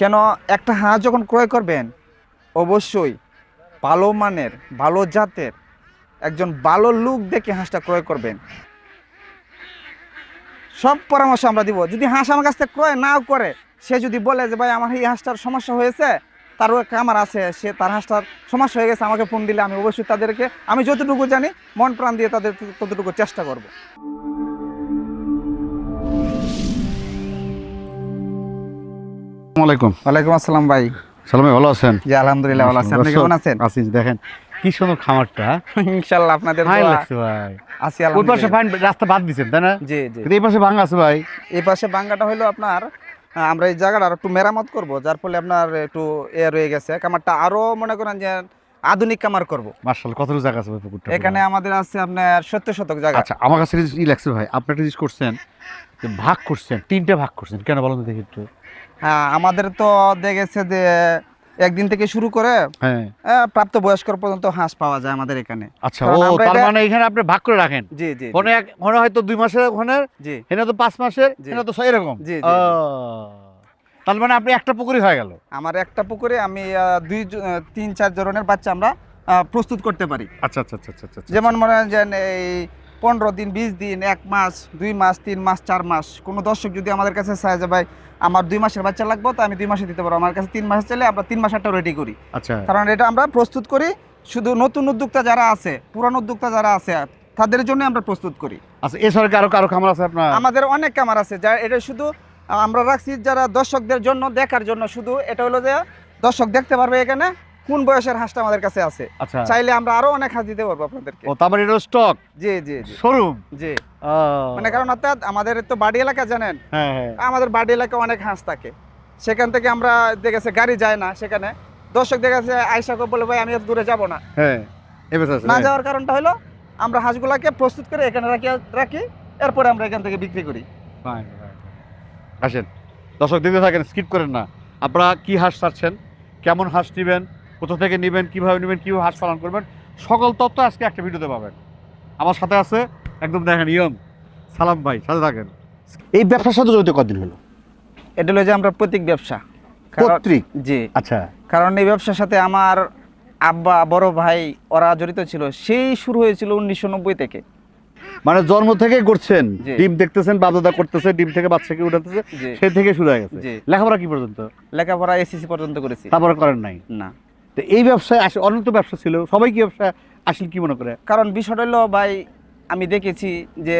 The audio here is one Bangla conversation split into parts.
কেন একটা হাঁস যখন ক্রয় করবেন, অবশ্যই ভালো মানের, ভালো জাতের, একজন ভালো লুক দেখে হাঁসটা ক্রয় করবেন। সব পরামর্শ আমরা দিব। যদি হাঁস আমার কাছ থেকে ক্রয় নাও করে, সে যদি বলে যে, ভাই, আমার এই হাঁসটার সমস্যা হয়েছে, তারও আমার আছে, সে তার হাঁসটার সমস্যা হয়ে গেছে, আমাকে ফোন দিলে আমি অবশ্যই তাদেরকে, আমি যতটুকু জানি, মন প্রাণ দিয়ে তাদের ততটুকু চেষ্টা করব। ওয়ালাইকুম আসসালাম ভাই। সালামে ভালো আছেন? জি আলহামদুলিল্লাহ ভালো আছি। আপনি কেমন আছেন? আছি দেখেন কি সুন্দর খামারটা। আপনাদের লাগছে ভাই। আছি ওই পাশে ফাইন রাস্তা বাদ দিছেন তাই না? জি জি। এই পাশে ভাঙা আছে ভাই। এই পাশে বাঙ্গাটা হলো আপনার আমরা এই জায়গাটা একটু মেরামত করব যার ফলে আপনার একটু এ রয়ে গেছে। কামারটা আরও মনে করেন যে আধুনিক কামার করব। মার্শাল কত জায়গা আছে পুকুরটা? এখানে আমাদের আছে আপনার সত্তর শতক জায়গা। আচ্ছা আমার কাছে ই লাগছে ভাই আপনি একটা জিনিস করছেন ভাগ করছেন তিনটে ভাগ করছেন কেন বলুন দেখি একটু। আমাদের তো দেখেছে যে একদিন থেকে শুরু করে হ্যাঁ। প্রাপ্ত বয়স্ক পর্যন্ত হাঁস পাওয়া যায় আমাদের এখানে। আচ্ছা ও তার মানে এখানে আপনি ভাগ করে রাখেন? জি জি ওখানে ওখানে হয়তো দুই মাসের ওখানে জি। এখানে তো পাঁচ মাসের। এখানে তো ছয় এরকম? জি, জি, তার মানে আপনি একটা পুকুরই হয়ে গেল? আমার একটা পুকুরে আমি দুই তিন চার ধরনের বাচ্চা আমরা প্রস্তুত করতে পারি। আচ্ছা আচ্ছা আচ্ছা আচ্ছা আচ্ছা যেমন মনে হয় যে এই পনেরো দিন বিশ দিন এক মাস দুই মাস তিন মাস চার মাস। কোনো দর্শক যদি আমাদের কাছে চায় যে ভাই আমার দুই মাসের বাচ্চা লাগবে তো আমি দুই মাসে দিতে পারব। আমার কাছে তিন মাস চাইলে আমরা তিন মাসেরটা রেডি করি। আচ্ছা। কারণ এটা আমরা প্রস্তুত করি শুধু নতুন উদ্যোক্তা যারা আছে পুরানো উদ্যোক্তা যারা আছে তাদের জন্য আমরা প্রস্তুত করি। আচ্ছা এছাড়া আরও কারও খামার আছে আপনার? আমাদের অনেক খামার আছে যা এটা শুধু আমরা রাখছি যারা দর্শকদের জন্য দেখার জন্য শুধু এটা হলো যে দর্শক দেখতে পারবে এখানে কোন বয়সের হাঁসটা আমাদের কাছে আছে? আচ্ছা। চাইলে আমরা আরও অনেক হাঁস দিতে পারব আপনাদেরকে। ও তারপরে এটা স্টক জি জি শোরুম জি। মানে কারণ অর্থাৎ আমাদের তো বাড়ি এলাকা জানেন? হ্যাঁ হ্যাঁ। আমাদের বাড়ি এলাকা অনেক হাঁস থাকে। সেখান থেকে আমরা দেখেছে গাড়ি যায় না সেখানে। দর্শক দেখেছে আয়সা আইসাকে বলে ভাই আমি এত দূরে যাব না। হ্যাঁ না যাওয়ার কারণটা হলো আমরা হাঁসগুলাকে প্রস্তুত করে এখানে রাখি রাখি এরপরে আমরা এখান থেকে বিক্রি করি. আসেন। দর্শক দেখতে থাকেন স্কিপ করেন না। আপনারা কি হাঁস চাচ্ছেন কেমন হাঁস নেবেন? কোথা থেকে নেবেন কীভাবে নেবেন কীভাবে হাঁস পালন করবেন সকল তথ্য আজকে একটা ভিডিওতে পাবেন। আমার সাথে আছে একদম দেখেন ইয়ং সালাম ভাই সাথে থাকেন। এই ব্যবসার সাথে জড়িত কদিন হলো? এটা হলো যে আমরা প্রতীক ব্যবসা। পত্রিক জি। আচ্ছা। কারণ এই ব্যবসার সাথে আমার আব্বা বড় ভাই ওরা জড়িত ছিল। সেই শুরু হয়েছিল উনিশশো নব্বই থেকে। মানে জন্ম থেকে করছেন? ডিম দেখতেছেন বাদদা করতেছে ডিম থেকে বাচ্চাকে উঠাতেছে জি। সে থেকে শুরু হয়ে গেছে। লেখাপড়া কি পর্যন্ত? লেখাপড়া এসএসসি পর্যন্ত করেছি। তারপরে করেন নাই? না। তো এই ব্যবসায় আসে অনেক তো ব্যবসা ছিল। সবাই কি ব্যবসা আসলে কি মনে করে? কারণ বিষয়টা হলো ভাই আমি দেখেছি যে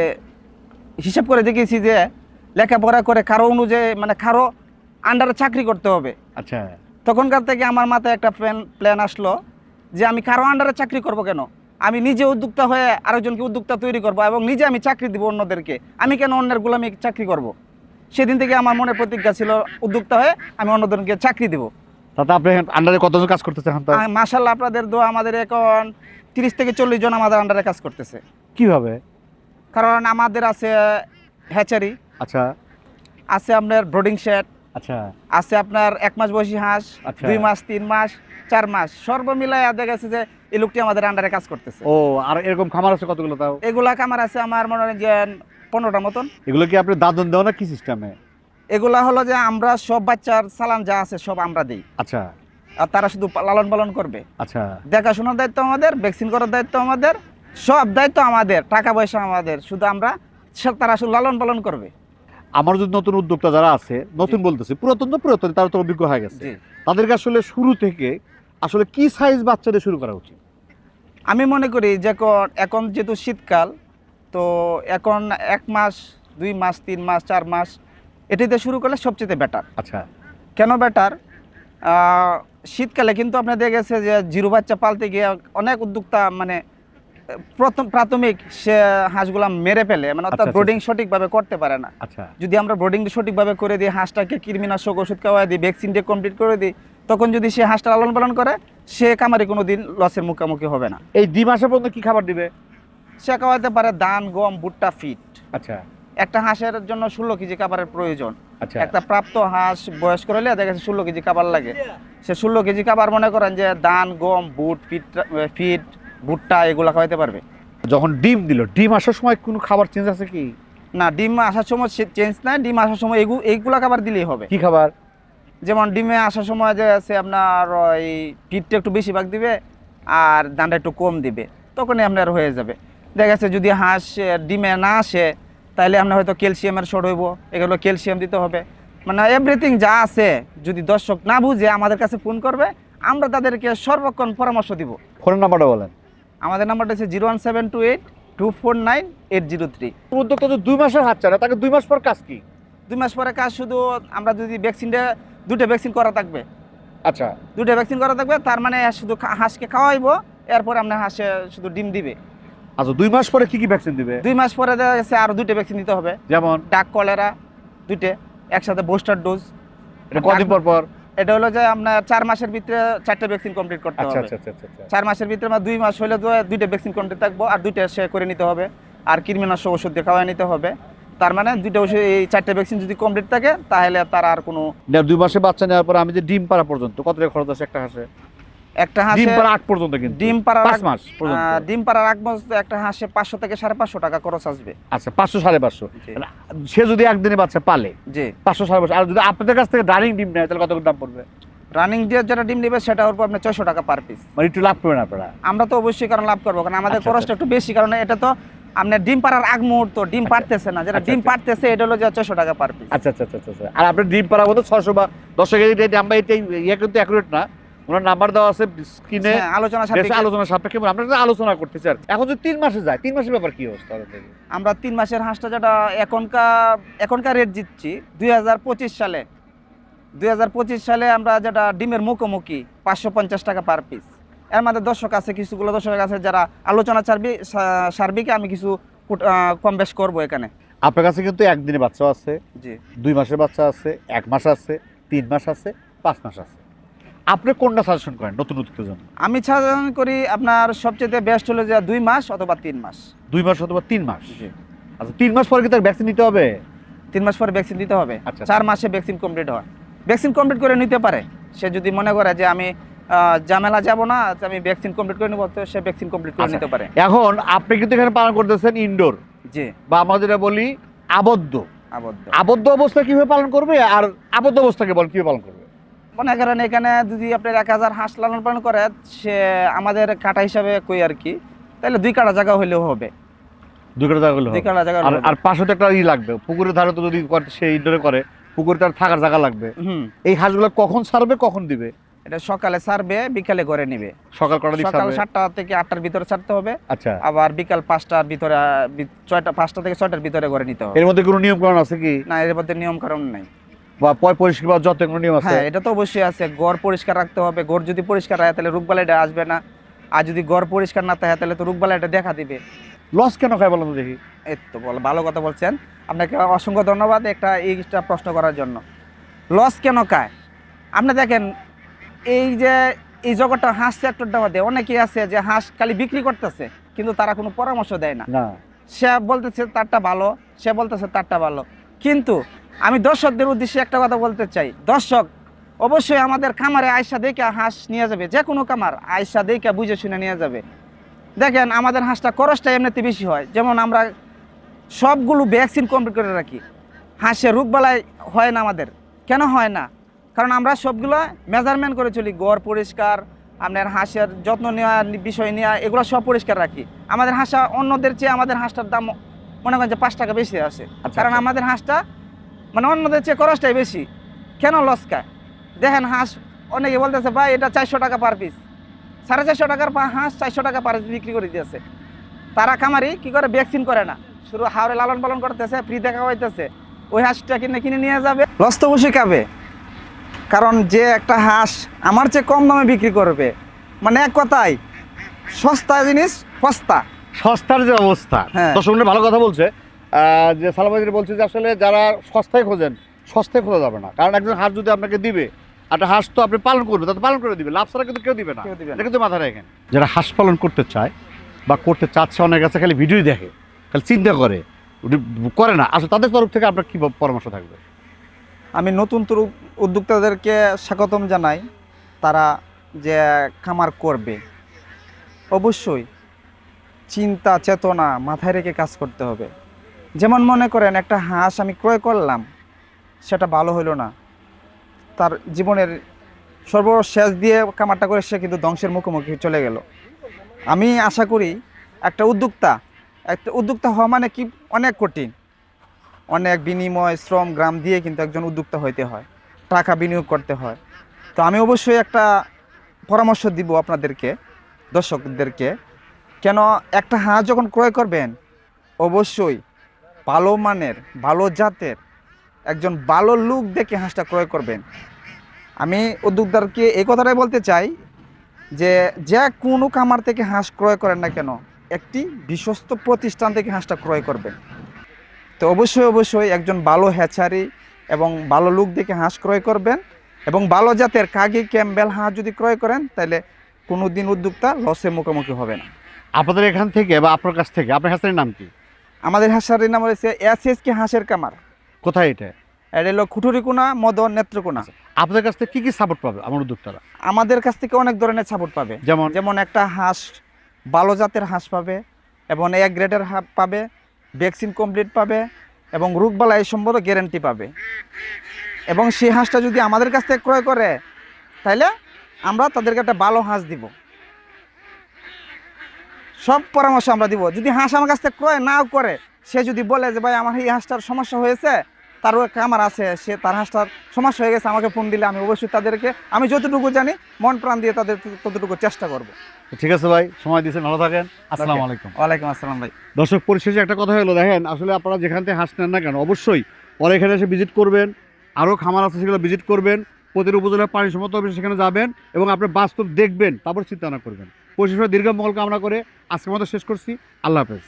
হিসাব করে দেখেছি যে লেখাপড়া করে কারও অনুযায়ী মানে কারও আন্ডারে চাকরি করতে হবে। আচ্ছা। তখনকার থেকে আমার মাথায় একটা প্ল্যান প্ল্যান আসলো যে আমি কারও আন্ডারে চাকরি করব কেন? আমি নিজে উদ্যোক্তা হয়ে আরেকজনকে উদ্যোক্তা তৈরি করব এবং নিজে আমি চাকরি দিব অন্যদেরকে। আমি কেন অন্যের গোলামি চাকরি করব? সেদিন থেকে আমার মনে প্রতিজ্ঞা ছিল উদ্যোক্তা হয়ে আমি অন্যদেরকে চাকরি দিব। তাতে আপনি আন্ডারে কতজন কাজ করতেছেন এখন মাসাল্লাহ আপনাদের দোয়া আমাদের এখন তিরিশ থেকে চল্লিশ জন আমাদের আন্ডারে কাজ করতেছে। কীভাবে? কারণ আমাদের আছে হ্যাচারি আচ্ছা। আছে আপনার ব্রোডিং শেড আচ্ছা। আছে আপনার এক মাস বয়সী হাঁস আচ্ছা। দুই মাস তিন মাস চার মাস। সর্বমিলায় দেখা গেছে যে এই লোকটি আমাদের আন্ডারে কাজ করতেছে। ও আর এরকম খামার আছে কতগুলো তাও? এগুলা কামার আছে আমার মনে হয় যে পনেরোটা মতন। এগুলো কি আপনি দাদন দেওয়া না কি সিস্টেমে এগুলা হলো যে আমরা সব বাচ্চার চালান যা আছে সব আমরা দিই। আচ্ছা। আর তারা শুধু লালন পালন করবে। আচ্ছা। দেখাশোনার দায়িত্ব আমাদের ভ্যাকসিন করার দায়িত্ব আমাদের সব দায়িত্ব আমাদের টাকা পয়সা আমাদের শুধু আমরা তারা শুধু লালন পালন করবে। আমার যদি নতুন উদ্যোক্তা যারা আছে নতুন বলতেছে পুরাতন তো পুরাতন তারা তো অভিজ্ঞ হয়ে গেছে। তাদেরকে আসলে শুরু থেকে আসলে কি সাইজ বাচ্চাদের শুরু করা উচিত? আমি মনে করি যে এখন- এখন যেহেতু শীতকাল তো এখন এক মাস দুই মাস তিন মাস চার মাস এটিতে শুরু করলে সবচেয়ে বেটার আচ্ছা। কেন বেটার শীতকালে কিন্তু আপনার দেখে গেছে যে জিরো বাচ্চা পালতে গিয়ে অনেক উদ্যোক্তা মানে প্রথম প্রাথমিক সে হাঁসগুলা মেরে ফেলে মানে অর্থাৎ আচ্ছা, আচ্ছা, ব্রোডিং সঠিকভাবে করতে পারে না। আচ্ছা। যদি আমরা ব্রোডিং সঠিকভাবে করে দিই হাঁসটাকে কৃমিনাশক ওষুধ খাওয়াই দিই ভ্যাকসিন দিয়ে কমপ্লিট করে দিই তখন যদি সে হাঁসটা লালন পালন করে সে কামারি কোনো দিন লসের মুখোমুখি হবে না। এই দুই মাসের পর্যন্ত কি খাবার দিবে? সে খাওয়াতে পারে ধান গম ভুট্টা ফিট। আচ্ছা। একটা হাঁসের জন্য ষোলো কেজি খাবারের প্রয়োজন। আচ্ছা। একটা প্রাপ্ত হাঁস বয়স্ক হলে দেখা যাচ্ছে ষোলো কেজি খাবার লাগে। সে ষোলো কেজি খাবার মনে করেন যে ধান গম বুট ফিট ফিট ভুট্টা এগুলো খাওয়াতে পারবে। যখন ডিম দিল ডিম আসার সময় কোনো খাবার চেঞ্জ আছে কি? না ডিম আসার সময় চেঞ্জ নাই ডিম আসার সময় এগু এইগুলা খাবার দিলেই হবে। কি খাবার? যেমন ডিমে আসার সময় যে আছে আপনার ওই পিঠটা একটু বেশি ভাগ দিবে আর দানটা একটু কম দিবে তখনই আপনার হয়ে যাবে। দেখা যাচ্ছে যদি হাঁস ডিমে না আসে তাহলে আমরা হয়তো ক্যালসিয়ামের শর্ট হইব এগুলো ক্যালসিয়াম দিতে হবে। মানে এভরিথিং যা আছে যদি দর্শক না বুঝে আমাদের কাছে ফোন করবে আমরা তাদেরকে সর্বক্ষণ পরামর্শ দিব। ফোন নাম্বারটা বলেন। আমাদের নাম্বারটা হচ্ছে zero one seven two eight two four nine eight zero three. উদ্যোক্তা তো দুই মাসের হাত চায় তাকে দুই মাস পর কাজ কি? দুই মাস পরে কাজ শুধু আমরা যদি ভ্যাকসিনটা দুটো ভ্যাকসিন করা থাকবে। আচ্ছা। দুটো ভ্যাকসিন করা থাকবে তার মানে শুধু হাঁসকে খাওয়াইবো এরপর আপনার হাঁসে শুধু ডিম দিবে। আচ্ছা দুই মাস পরে কি কি ভ্যাকসিন দিবে? দুই মাস পরে দেখা গেছে আরও দুটো ভ্যাকসিন দিতে হবে। যেমন? ডাক কলেরা দুটো একসাথে বুস্টার ডোজ এটা কদিন পর পর? এটা হলো যে আপনার চার মাসের ভিতরে চারটে ভ্যাকসিন কমপ্লিট করতে আচ্ছা হবে। আচ্ছা আচ্ছা চার মাসের ভিতরে আমার দুই মাস হলে দুইটা ভ্যাকসিন কমপ্লিট থাকব আর দুইটা সে করে নিতে হবে। আর কৃমিনাশক ওষুধ দিয়ে খাওয়াই নিতে হবে। তার মানে দুইটা ওষুধ এই চারটে ভ্যাকসিন যদি কমপ্লিট থাকে তাহলে তার আর কোনো দুই মাসে বাচ্চা নেওয়ার পর আমি যে ডিম পাড়া পর্যন্ত কত টাকা খরচ আছে একটা হাঁসে? একটা ডিম আগ পর্যন্ত কিন্তু। ডিম পাড়ার পাঁচ মাস পর্যন্ত। ডিম পাড়ার আগ পর্যন্ত একটা হাঁসে পাঁচশো থেকে সাড়ে পাঁচশো টাকা খরচ আসবে। আচ্ছা পাঁচশো সাড়ে পাঁচশো। সে যদি একদিনে বাচ্চা পালে জি। পাঁচশো সাড়ে পাঁচশো। আর যদি আপনাদের কাছ থেকে ডাইনিং ডিম নেয় তাহলে কত দাম পড়বে? রানিং দিয়ে যেটা ডিম নেবে সেটা ওর উপর আপনার ছয়শো টাকা পার পিস মানে একটু লাভ করবেন আপনারা? আমরা তো অবশ্যই কারণ লাভ করব কারণ আমাদের আচ্ছা, খরচটা একটু বেশি কারণ এটা তো আপনার ডিম পাড়ার আগ মুহূর্ত ডিম আচ্ছা। পারতেছে না। যেটা আচ্ছা, ডিম আচ্ছা। পারতেছে এটা হলো যে ছয়শো টাকা পার পিস আচ্ছা আচ্ছা আচ্ছা আচ্ছা, আচ্ছা আর আপনার ডিম পাড়া মতো ছশো বা দশ কেজি আমরা এটা ইয়ে কিন্তু অ্যাকুরেট না। ওনার নাম্বার দেওয়া আছে স্ক্রিনে হ্যাঁ, আলোচনা সাপেক্ষে। আলোচনা সাপেক্ষে আমরা একটা আলোচনা করতে চাই এখন যদি তিন মাসে যায় তিন মাসের ব্যাপার কি অবস্থা আমরা তিন মাসের হাঁসটা যেটা এখনকার এখনকার রেট দিচ্ছি দুই হাজার পঁচিশ সালে। দুই হাজার পঁচিশ সালে আমরা যেটা ডিমের মুখোমুখি পাঁচশো পঞ্চাশ টাকা পার পিস এর মধ্যে দর্শক আছে কিছুগুলো দর্শক আছে যারা আলোচনা সার্বি সা- সার্বিকে আমি কিছু কম বেশ করব এখানে। আপনার কাছে কিন্তু একদিনে বাচ্চা আছে জি। দুই মাসের বাচ্চা আছে এক মাস আছে তিন মাস আছে পাঁচ মাস আছে। আপনি কোনটা সাজেশন করেন নতুন উদ্যোগের জন্য? আমি সাজেশন করি আপনার সবচেয়ে বেস্ট হলো যে দুই মাস অথবা তিন মাস। দুই মাস অথবা তিন মাস? আচ্ছা তিন মাস পরে কি তার ভ্যাকসিন নিতে হবে? তিন মাস পরে ভ্যাকসিন দিতে হবে। আচ্ছা। চার মাসে ভ্যাকসিন কমপ্লিট হয়। ভ্যাকসিন কমপ্লিট করে নিতে পারে। সে যদি মনে করে যে আমি ঝামেলা যাব না আমি ভ্যাকসিন কমপ্লিট করে নেব তো সে ভ্যাকসিন কমপ্লিট করে আচ্ছা। নিতে পারে। এখন আপনি কিন্তু এখানে পালন করতেছেন ইনডোর জি। বা আমরা যেটা বলি আবদ্ধ। আবদ্ধ। আবদ্ধ অবস্থা কীভাবে পালন করবে? আর আবদ্ধ অবস্থাকে বল কীভাবে পালন করবে? মনে করেন এখানে যদি আপনার এক হাজার হাঁস লালন পালন করে সে আমাদের কাটা হিসাবে কই আর কি? তাহলে দুই কাটা জায়গা হলেও হবে। দুই কাটা জায়গা দুই কাটা জায়গা আর হলে পাশে তো একটা ই লাগবে পুকুরের ধারে তো যদি সে ইনডোরে করে পুকুরে তার থাকার জায়গা লাগবে। এই হাঁসগুলো কখন ছাড়বে কখন দিবে? এটা সকালে ছাড়বে বিকালে ঘরে নিবে। সকাল কটা দিকে সকাল সাতটা থেকে আটটার ভিতরে ছাড়তে হবে। আচ্ছা। আবার বিকাল পাঁচটার ভিতরে ছয়টা পাঁচটা থেকে ছয়টার ভিতরে ঘরে নিতে হবে। এর মধ্যে কোনো নিয়ম কারণ আছে কি? না এর মধ্যে নিয়ম কারণ নাই। বা পয় পরিষ্কার বা যত নিয়ম আছে। হ্যাঁ এটা তো অবশ্যই আছে। গড় পরিষ্কার রাখতে হবে। গড় যদি পরিষ্কার রাখে তাহলে রোগবালাইটা আসবে না। আর যদি গড় পরিষ্কার না থাকে তাহলে তো রোগবালাইটা দেখা দিবে। লস কেন খায় বলেন দেখি। এই তো বল ভালো কথা বলছেন। আপনাকে অসংখ্য ধন্যবাদ একটা এইটা প্রশ্ন করার জন্য। লস কেন খায়? আপনি দেখেন এই যে এই জগৎটা হাঁস সেক্টরটা মধ্যে অনেকেই আছে যে হাঁস খালি বিক্রি করতেছে কিন্তু তারা কোনো পরামর্শ দেয় না। সে বলতেছে তারটা ভালো সে বলতেছে তারটা ভালো। কিন্তু আমি দর্শকদের উদ্দেশ্যে একটা কথা বলতে চাই। দর্শক অবশ্যই আমাদের খামারে আয়সা দেখে হাঁস নিয়ে যাবে। যে কোনো খামার আয়সা দেখে বুঝে শুনে নিয়ে যাবে। দেখেন আমাদের হাঁসটা খরচটা এমনিতে বেশি হয়। যেমন আমরা সবগুলো ভ্যাকসিন কমপ্লিট করে রাখি। হাঁসের রোগবালাই হয় না আমাদের। কেন হয় না? কারণ আমরা সবগুলো মেজারমেন্ট করে চলি। গড় পরিষ্কার আপনার হাঁসের যত্ন নেওয়া বিষয় নেওয়া এগুলো সব পরিষ্কার রাখি। আমাদের হাঁসা অন্যদের চেয়ে আমাদের হাঁসটার দাম মনে করেন যে পাঁচ টাকা বেশি আছে। আচ্ছা, কারণ আচ্ছা। আমাদের হাঁসটা মানে অন্যদের চেয়ে খরচটাই বেশি। কেন লস খায়? দেখেন হাঁস অনেকে বলতেছে ভাই এটা চারশো টাকা পার পিস সাড়ে চারশো টাকার পা হাঁস চারশো টাকা পার পিস বিক্রি করে দিয়েছে। তারা খামারি কি করে? ভ্যাকসিন করে না। শুধু হাওড়ে লালন পালন করতেছে ফ্রি দেখা হইতেছে। ওই হাঁসটা কিনে কিনে নিয়ে যাবে। লস তো অবশ্যই খাবে। কারণ যে একটা হাঁস আমার চেয়ে কম দামে বিক্রি করবে। মানে এক কথায় সস্তা জিনিস সস্তা। সস্তার যে অবস্থা। হ্যাঁ। দর্শক ভালো কথা বলছে। যে সালামাজি বলছে যে আসলে যারা সস্তায় খোঁজেন সস্তায় খোঁজা যাবে না। কারণ একজন হাঁস যদি আপনাকে দিবে একটা হাঁস তো আপনি পালন করবে তাতে পালন করে দিবে লাভ ছাড়া কিন্তু কেউ দিবে না। কেউ দিবে এটা কিন্তু মাথায় রাখেন। যারা হাঁস পালন করতে চায় বা করতে চাচ্ছে অনেক কাছে খালি ভিডিও দেখে খালি চিন্তা করে করে না। আসলে তাদের তরফ থেকে আপনার কি পরামর্শ থাকবে? আমি নতুন তরু উদ্যোক্তাদেরকে স্বাগতম জানাই তারা যে খামার করবে। অবশ্যই চিন্তা চেতনা মাথায় রেখে কাজ করতে হবে। যেমন মনে করেন একটা হাঁস আমি ক্রয় করলাম, সেটা ভালো হলো না। তার জীবনের সর্বশেষ দিয়ে কামারটা করে সে কিন্তু ধ্বংসের মুখোমুখি চলে গেল। আমি আশা করি একটা উদ্যোক্তা একটা উদ্যোক্তা হওয়া মানে কি? অনেক কঠিন। অনেক বিনিময়, শ্রম, গ্রাম দিয়ে কিন্তু একজন উদ্যোক্তা হইতে হয়। টাকা বিনিয়োগ করতে হয়। তো আমি অবশ্যই একটা পরামর্শ দিব আপনাদেরকে, দর্শকদেরকে। কেন একটা হাঁস যখন ক্রয় করবেন, অবশ্যই ভালো মানের, ভালো জাতের একজন ভালো লুক দেখে হাঁসটা ক্রয় করবেন। আমি উদ্যোক্তারকে এই কথাটাই বলতে চাই যে যে কোনো খামার থেকে হাঁস ক্রয় করেন না কেন, একটি বিশ্বস্ত প্রতিষ্ঠান থেকে হাঁসটা ক্রয় করবেন। তো অবশ্যই অবশ্যই একজন ভালো হ্যাচারি এবং ভালো লুক দেখে হাঁস ক্রয় করবেন এবং ভালো জাতের কাগি, ক্যাম্বেল হাঁস যদি ক্রয় করেন, তাহলে কোনো দিন উদ্যোক্তা লসের মুখোমুখি হবে না। আপনাদের এখান থেকে বা আপনার কাছ থেকে, আপনার হাঁসের নাম কি? আমাদের হাঁসারির নাম রয়েছে এস এস কে হাঁসের কামার। কোথায় এটা? এটা হলো খুটুরিকোনা মদন নেত্রকোনা আপনাদের কাছ থেকে কি কি সাপোর্ট পাবে আমার উদ্যোক্তারা? আমাদের কাছ থেকে অনেক ধরনের সাপোর্ট পাবে। যেমন? যেমন একটা হাঁস ভালো জাতের হাঁস পাবে এবং এক গ্রেডের হাঁস পাবে ভ্যাকসিন কমপ্লিট পাবে এবং রোগবালা এই সম্বন্ধে গ্যারেন্টি পাবে। এবং সেই হাঁসটা যদি আমাদের কাছ থেকে ক্রয় করে তাহলে আমরা তাদেরকে একটা ভালো হাঁস দিব। সব পরামর্শ আমরা দিব। যদি হাঁস আমার কাছ থেকে ক্রয় নাও করে সে যদি বলে যে ভাই আমার এই হাঁসটার সমস্যা হয়েছে তারও একটা আমার আছে সে তার হাঁসটার সমস্যা হয়ে গেছে আমাকে ফোন দিলে আমি অবশ্যই তাদেরকে আমি যতটুকু জানি মন প্রাণ দিয়ে তাদের ততটুকু চেষ্টা করব। ঠিক আছে ভাই সময় দিয়েছেন ভালো থাকেন। আসসালামু আলাইকুম। ওয়ালাইকুম আসসালাম ভাই। দর্শক পরিশেষে একটা কথা হলো দেখেন আসলে আপনারা যেখান থেকে হাঁস নেন না কেন অবশ্যই পরে এখানে এসে ভিজিট করবেন আরও খামার আছে সেগুলো ভিজিট করবেন প্রতিটি উপজেলার পানি অফিসে সেখানে যাবেন এবং আপনি বাস্তব দেখবেন তারপর চিন্তা ভাবনা করবেন। পরিশেষে দীর্ঘ মঙ্গল কামনা করে আজকের মতো শেষ করছি। আল্লাহ হাফেজ।